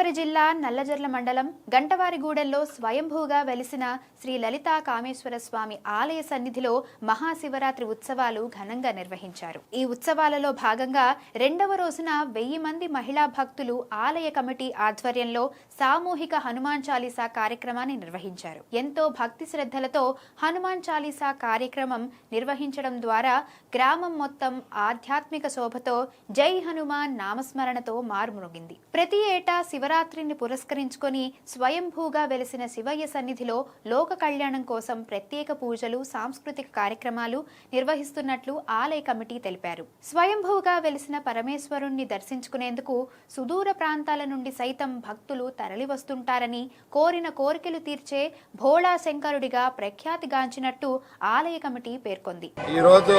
గోదావరి జిల్లా నల్లజర్ల మండలం గంటవారిగూడెల్లో స్వయంభూగా వెలిసిన శ్రీ లలితా కామేశ్వర స్వామి ఆలయ సన్నిధిలో మహాశివరాత్రి ఉత్సవాలు ఘనంగా నిర్వహించారు. ఈ ఉత్సవాలలో భాగంగా రెండవ రోజున వెయ్యి మంది మహిళా భక్తులు ఆలయ కమిటీ ఆధ్వర్యంలో సామూహిక హనుమాన్ చాలీసా కార్యక్రమాన్ని నిర్వహించారు. ఎంతో భక్తి శ్రద్ధలతో హనుమాన్ చాలీసా కార్యక్రమం నిర్వహించడం ద్వారా గ్రామం మొత్తం ఆధ్యాత్మిక శోభతో జై హనుమాన్ నామస్మరణతో మారుమ్రోగింది. ప్రతి ఏటా శివరాత్రిని పురస్కరించుకొని స్వయంభూగా వెలిసిన శివయ్య సన్నిధిలో లోక కళ్యాణం కోసం ప్రత్యేక పూజలు సాంస్కృతిక కార్యక్రమాలు నిర్వహిస్తున్నట్లు ఆలయ కమిటీ తెలిపారు. స్వయంభూగా వెలిసిన పరమేశ్వరుణ్ణి దర్శించుకునేందుకు సుదూర ప్రాంతాల నుండి సైతం భక్తులు తరలివస్తుంటారని కోరిన కోరికలు తీర్చే భోళా శంకరుడిగా ప్రఖ్యాతిగాంచినట్టు ఆలయ కమిటీ పేర్కొంది. ఈరోజు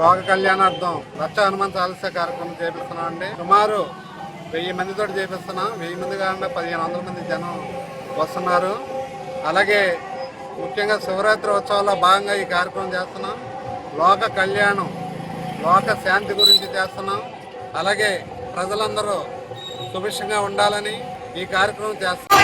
లోక కళ్యాణార్థం లక్ష హనుమంత ఆలస్య కార్యక్రమం చేపిస్తున్నాం అండి సుమారు వెయ్యి మందితో చేపిస్తున్నాం. వెయ్యి మంది కాకుండా పదిహేను వందల మంది జనం వస్తున్నారు. అలాగే ముఖ్యంగా శివరాత్రి ఉత్సవాల్లో భాగంగా ఈ కార్యక్రమం చేస్తున్నాం. లోక కళ్యాణం లోక శాంతి గురించి చేస్తున్నాం. అలాగే ప్రజలందరూ సుభిక్షంగా ఉండాలని ఈ కార్యక్రమం చేస్తున్నాం.